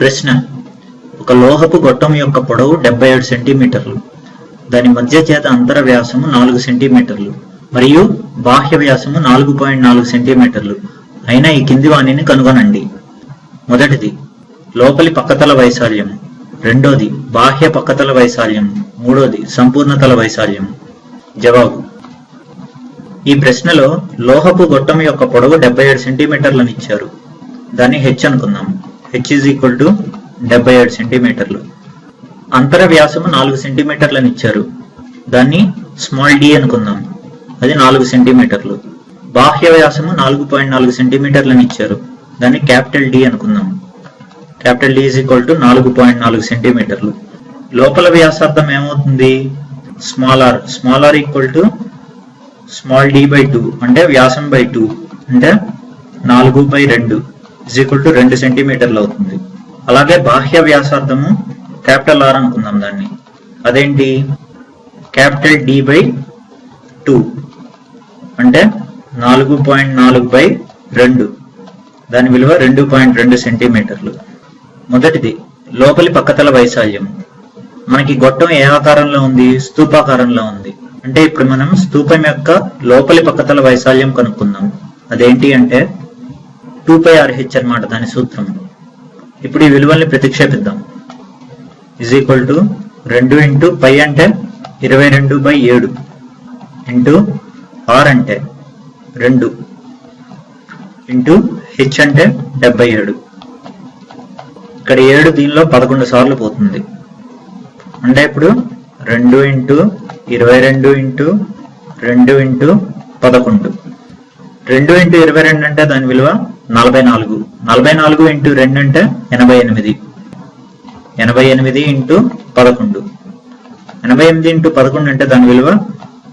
ప్రశ్న ఒక లోహపు గొట్టం యొక్క పొడవు డెబ్బై ఏడు సెంటీమీటర్లు దాని మధ్య చేత అంతర వ్యాసము నాలుగు సెంటీమీటర్లు మరియు బాహ్య వ్యాసము నాలుగు పాయింట్ నాలుగు సెంటీమీటర్లు. అయిన ఈ కింది వాణిని కనుగొనండి. మొదటిది లోపలి పక్కతల వైశాల్యం రెండోది బాహ్య పక్కతల వైశాల్యం మూడోది సంపూర్ణతల వైశాల్యం జవాబు ఈ ప్రశ్నలో లోహపు గొట్టం యొక్క పొడవు డెబ్బై ఏడు సెంటీమీటర్లను ఇచ్చారు దాన్ని హెచ్ అనుకుందాం. హెచ్ ఈజ్ ఈక్వల్ టు డెబ్బై ఏడు సెంటీమీటర్లు అంతర వ్యాసము నాలుగు సెంటీమీటర్లను ఇచ్చారు. దాన్ని స్మాల్ డి అనుకుందాం. అది నాలుగు సెంటీమీటర్లు బాహ్య వ్యాసము నాలుగు పాయింట్ నాలుగు సెంటీమీటర్లను ఇచ్చారు. దాన్ని క్యాపిటల్ డి అనుకుందాం. Capital D is equal to నాలుగు పాయింట్ నాలుగు సెంటీమీటర్లు లోపల వ్యాసార్థం ఏమవుతుంది? Small R small R equal to small D by two అంటే వ్యాసం బై టూ అంటే నాలుగు బై రెండు. ఇజ్ ఈక్వల్ టు రెండు సెంటీమీటర్లు అవుతుంది. అలాగే బాహ్య వ్యాసార్థము క్యాపిటల్ ఆర్ అనుకుందాం దాన్ని. అదేంటి? Capital D by two. అంటే నాలుగు పాయింట్ నాలుగు బై రెండు. దాని విలువ రెండు పాయింట్ రెండు సెంటీమీటర్లు మొదటిది లోపలి పక్కతల వైశాల్యం. మనకి గొట్టం ఏ ఆకారంలో ఉంది? స్తూపాకారంలో ఉంది. అంటే ఇప్పుడు మనం స్తూపం యొక్క లోపలి పక్కతల వైశాల్యం కనుక్కుందాం. అదేంటి అంటే టూ పై ఆర్హెచ్ అనమాట దాని సూత్రం. ఇప్పుడు ఈ విలువల్ని ప్రతిక్షేపిద్దాం. ఇజ్ ఈక్వల్ టు రెండు ఇంటూ పై అంటే ఇరవై రెండు బై ఏడు ఇంటూ ఆర్ అంటే రెండు ఇంటూ హెచ్ అంటే డెబ్బై ఏడు. ఇక్కడ ఏడు దీనిలో పదకొండు సార్లు పోతుంది. అంటే ఇప్పుడు రెండు ఇంటూ ఇరవై రెండు ఇంటూ రెండు ఇంటూ పదకొండు. రెండు ఇంటూ ఇరవై రెండు అంటే దాని విలువ నలభై నాలుగు. నలభై నాలుగు ఇంటూ రెండు అంటే ఎనభై ఎనిమిది. ఎనభై ఎనిమిది ఇంటూ పదకొండు. ఎనభై ఎనిమిది ఇంటూ పదకొండు అంటే దాని విలువ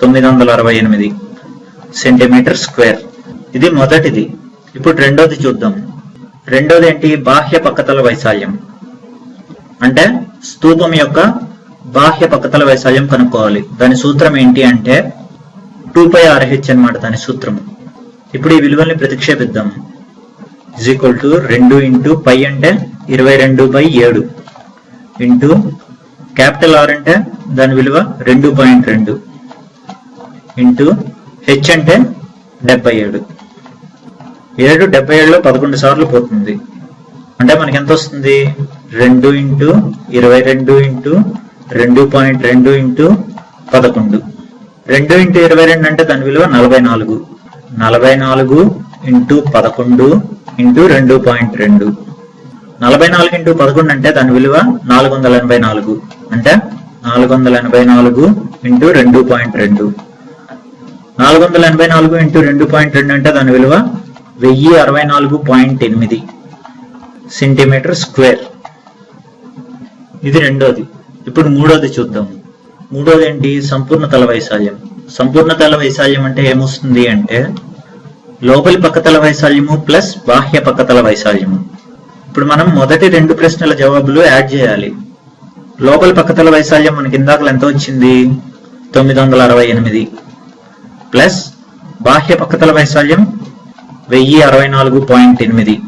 తొమ్మిది వందల అరవై ఎనిమిది సెంటీమీటర్ స్క్వేర్. ఇది మొదటిది. ఇప్పుడు రెండోది చూద్దాం. రెండోది ఏంటి? బాహ్య పక్కతల వైశాల్యం. అంటే స్తూపం యొక్క బాహ్య పక్కతల వైశాల్యం కనుక్కోవాలి. దాని సూత్రం ఏంటి అంటే టూ పై ఆర్హెచ్ అనమాట దాని సూత్రం ఇప్పుడు ఈ విలువల్ని ప్రతిక్షేపిద్దాం. ఇజ్ ఈక్వల్ టు రెండు ఇంటూ పై అంటే ఇరవై రెండు బై ఏడు ఇంటూ క్యాపిటల్ ఆర్ అంటే దాని విలువ రెండు పాయింట్ రెండు. ఇంటూ హెచ్ అంటే డెబ్బై ఏడు ఏడు డెబ్బై ఏడులో పదకొండు సార్లు పోతుంది. అంటే మనకి ఎంత వస్తుంది? రెండు ఇంటూ ఇరవై రెండు ఇంటూ రెండు పాయింట్ రెండు ఇంటూ పదకొండు. రెండు ఇంటూ ఇరవై రెండు అంటే దాని విలువ నలభై నాలుగు. నలభై నాలుగు ఇంటూ పదకొండు ఇంటూ రెండు పాయింట్ రెండు. నలభై నాలుగు ఇంటూ పదకొండు అంటే దాని విలువ నాలుగు వందల ఎనభై నాలుగు. అంటే నాలుగు వందల ఎనభై నాలుగు ఇంటూ రెండు పాయింట్ రెండు. నాలుగు వందల ఎనభై నాలుగు ఇంటూ రెండు పాయింట్ రెండు అంటే దాని విలువ వెయ్యి అరవై నాలుగు పాయింట్ ఎనిమిది సెంటీమీటర్ స్క్వేర్. ఇది రెండోది. ఇప్పుడు మూడోది చూద్దాం. మూడోది ఏంటి? సంపూర్ణ తల వైశాల్యం. సంపూర్ణ తల వైశాల్యం అంటే ఏమొస్తుంది అంటే లోపలి పక్కతల వైశాల్యము ప్లస్ బాహ్య పక్కతల వైశాల్యము. ఇప్పుడు మనం మొదటి రెండు ప్రశ్నల జవాబులు యాడ్ చేయాలి. లోపలి పక్కతల వైశాల్యం మనకి ఇందాకలు ఎంత వచ్చింది? తొమ్మిది వందల అరవై ఎనిమిది. ప్లస్ బాహ్య పక్కతల వైశాల్యం వెయ్యి అరవై నాలుగు పాయింట్ ఎనిమిది.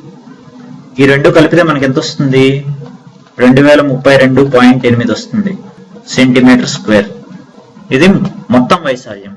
ఈ రెండు కలిపితే మనకి ఎంత వస్తుంది? రెండు వేల ముప్పై రెండు పాయింట్ ఎనిమిది వస్తుంది. Centimetre square. ఇది మొత్తం వైశాల్యం.